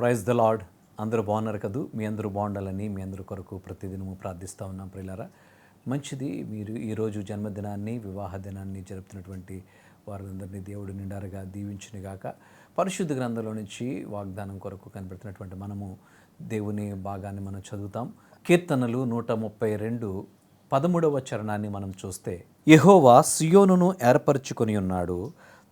Praise the lord అందరూ బాగున్నారు కదూ? మీ అందరూ బాగుండాలని మీ అందరి కొరకు ప్రతిదినము ప్రార్థిస్తూ ఉన్నాం ప్రియులారా. మంచిది మీరు ఈరోజు జన్మదినాన్ని వివాహ దినాన్ని జరుపుతున్నటువంటి వారందరినీ దేవుడు నిండారుగా దీవించినగాక. పరిశుద్ధ గ్రంథంలో నుంచి వాగ్దానం కొరకు కనబడుతున్నటువంటి మనము దేవుని భాగాన్ని మనం చదువుతాం. కీర్తనలు నూట ముప్పై రెండు పదమూడవ చరణాన్ని మనం చూస్తే యహోవా సియోనును ఏర్పరచుకొని ఉన్నాడు.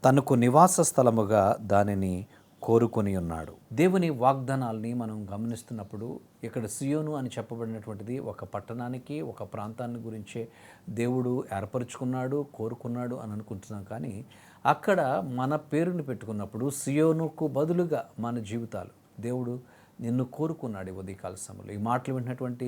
తనకు నివాస స్థలముగా దానిని కోరుకొని ఉన్నాడు. దేవుని వాగ్దానాల్ని మనం గమనిస్తున్నప్పుడు ఇక్కడ సియోను అని చెప్పబడినటువంటిది ఒక పట్టణానికి ఒక ప్రాంతాన్ని గురించే దేవుడు ఏర్పరచుకున్నాడు కోరుకున్నాడు అని అనుకుంటున్నాం కానీ అక్కడ మన పేరుని పెట్టుకున్నప్పుడు సియోనుకు బదులుగా మన జీవితాలు దేవుడు నిన్ను కోరుకున్నాడు ఈ ఉదయకాల సమయంలో. ఈ మాటలు వింటున్నటువంటి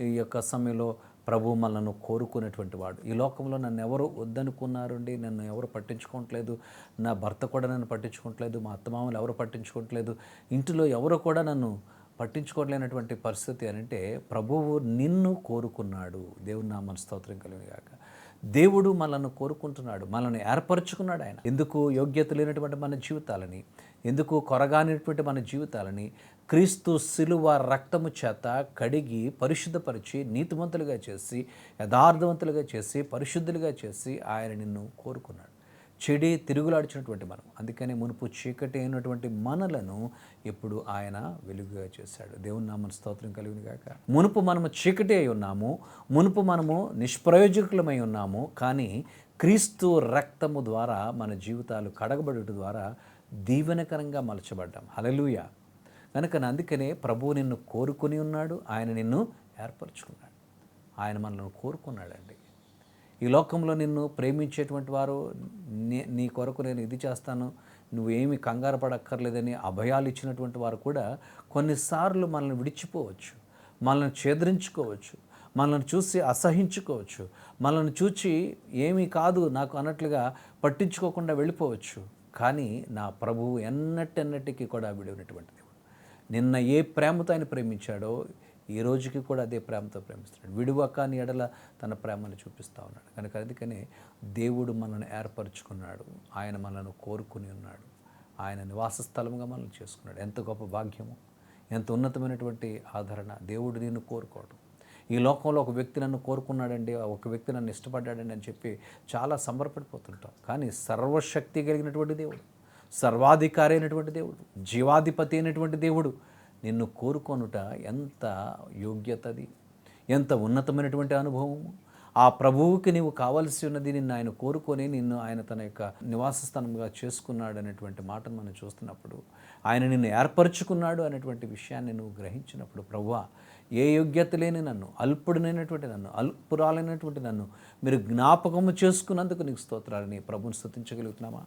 ఈ యొక్క సమయంలో ప్రభు మనల్ని కోరుకునేటువంటి వాడు. ఈ లోకంలో నన్ను ఎవరు వద్దనుకున్నారండి? నన్ను ఎవరు పట్టించుకోవట్లేదు? నా భర్త కూడా నన్ను పట్టించుకోవట్లేదు. మా అత్తమామలు ఎవరు పట్టించుకోవట్లేదు? ఇంటిలో ఎవరు కూడా నన్ను పట్టించుకోలేనటువంటి పరిస్థితి అని అంటే ప్రభువు నిన్ను కోరుకున్నాడు. దేవుని నా మన స్తోత్రం కలిగాక దేవుడు మనల్ని కోరుకుంటున్నాడు మనల్ని ఏర్పరచుకున్నాడు ఆయన. ఎందుకు యోగ్యత లేనటువంటి మన జీవితాలని ఎందుకు కొరగానిటువంటి మన జీవితాలని క్రీస్తు శిలువ రక్తము చేత కడిగి పరిశుద్ధపరిచి నీతిమంతులుగా చేసి యథార్థవంతులుగా చేసి పరిశుద్ధులుగా చేసి ఆయన నిన్ను కోరుకున్నాడు. చెడి తిరుగులాడిచినటువంటి మనం. అందుకనే మునుపు చీకటి అయినటువంటి మనలను ఇప్పుడు ఆయన వెలుగుగా చేశాడు. దేవుని నామని స్తోత్రం కలిగిన గాక. మునుపు మనము చీకటి అయి ఉన్నాము మునుపు మనము నిష్ప్రయోజకులమై ఉన్నాము కానీ క్రీస్తు రక్తము ద్వారా మన జీవితాలు కడగబడుట ద్వారా దీవెనకరంగా మలచబడ్డాం. హలలుయ కనుక అందుకనే ప్రభువు నిన్ను కోరుకుని ఉన్నాడు ఆయన నిన్ను ఏర్పరచుకున్నాడు. ఆయన మనల్ని కోరుకున్నాడండి. ఈ లోకంలో నిన్ను ప్రేమించేటువంటి వారు నీ- నీ కొరకు నేను ఇది చేస్తాను. నువ్వేమి కంగారు పడక్కర్లేదని అభయాలు ఇచ్చినటువంటి వారు కూడా కొన్నిసార్లు మనల్ని విడిచిపోవచ్చు. మనల్ని ఛేద్రించుకోవచ్చు మనల్ని చూసి అసహించుకోవచ్చు. మనల్ని చూచి ఏమీ కాదు నాకు అన్నట్లుగా పట్టించుకోకుండా వెళ్ళిపోవచ్చు. కానీ నా ప్రభువు ఎన్నటెన్నటికీ కూడా విడినటువంటి దేవుడు. నిన్న ఏ ప్రేమతో ఆయన ప్రేమించాడో ఈ రోజుకి కూడా అదే ప్రేమతో ప్రేమిస్తున్నాడు. విడువకాని ఎడల తన ప్రేమను చూపిస్తూ ఉన్నాడు. కనుక అందుకనే దేవుడు మనల్ని ఏర్పరచుకున్నాడు. ఆయన మనల్ని కోరుకుని ఉన్నాడు. ఆయన నివాస స్థలంగా మనల్ని చేసుకున్నాడు. ఎంత గొప్ప భాగ్యము. ఎంత ఉన్నతమైనటువంటి ఆదరణ. దేవుడు నిన్ను కోరుకోవడం ఈ లోకంలో ఒక వ్యక్తి నన్ను కోరుకున్నాడండి ఒక వ్యక్తి నన్ను ఇష్టపడ్డాడండి అని చెప్పి చాలా సంబరపడిపోతుంటాం. కానీ సర్వశక్తి కలిగినటువంటి దేవుడు సర్వాధికారి అయినటువంటి దేవుడు జీవాధిపతి అయినటువంటి దేవుడు నిన్ను కోరుకొనుట ఎంత యోగ్యతది? ఎంత ఉన్నతమైనటువంటి అనుభవము? ఆ ప్రభువుకి నీవు కావలసి ఉన్నది నిన్ను ఆయన కోరుకొని నిన్ను ఆయన తన యొక్క నివాస స్థానంగా చేసుకున్నాడు అనేటువంటి మాటను మనం చూస్తున్నప్పుడు ఆయన నిన్ను ఏర్పరచుకున్నాడు అనేటువంటి విషయాన్ని నువ్వు గ్రహించినప్పుడు ప్రభువా ఏ యోగ్యత లేని నన్ను అల్పుడినైనటువంటి నన్ను అల్పురాలైనటువంటి నన్ను మీరు జ్ఞాపకము చేసుకున్నందుకు నీకు స్తోత్రాలని ప్రభుని స్థుతించగలుగుతున్నామా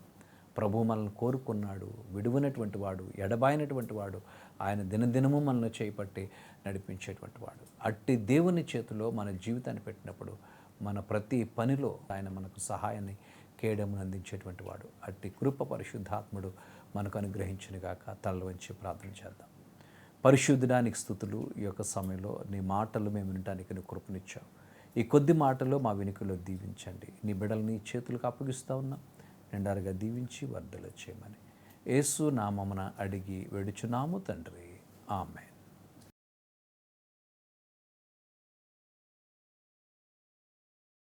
ప్రభు మనల్ని కోరుకున్నాడు విడువనటువంటి వాడు ఎడబాయినటువంటి వాడు ఆయన దినదినము మనల్ని చేపట్టి నడిపించేటువంటి వాడు. అట్టి దేవుని చేతిలో మన జీవితాన్ని పెట్టినప్పుడు మన ప్రతి పనిలో ఆయన మనకు సహాయాన్ని కేడమును అందించేటువంటి వాడు. అట్టి కృప పరిశుద్ధాత్ముడు మనకు అనుగ్రహించిన గాక తల వంచి ప్రార్థన చేద్దాం. పరిశుద్ధడానికి స్థుతులు ఈ యొక్క సమయంలో నీ మాటలు మేము వినటానికి నీ కృపనిచ్చావు ఈ కొద్ది మాటలు మా వెనుకలో దీవించండి. నీ బిడల్ని చేతులకు అప్పగిస్తూ ఉన్నాం. నిండారుగా దీవించి వర్ధలు చేయమని. యేసు నామమున అడిగి వెడుచున్నాము తండ్రి. ఆమె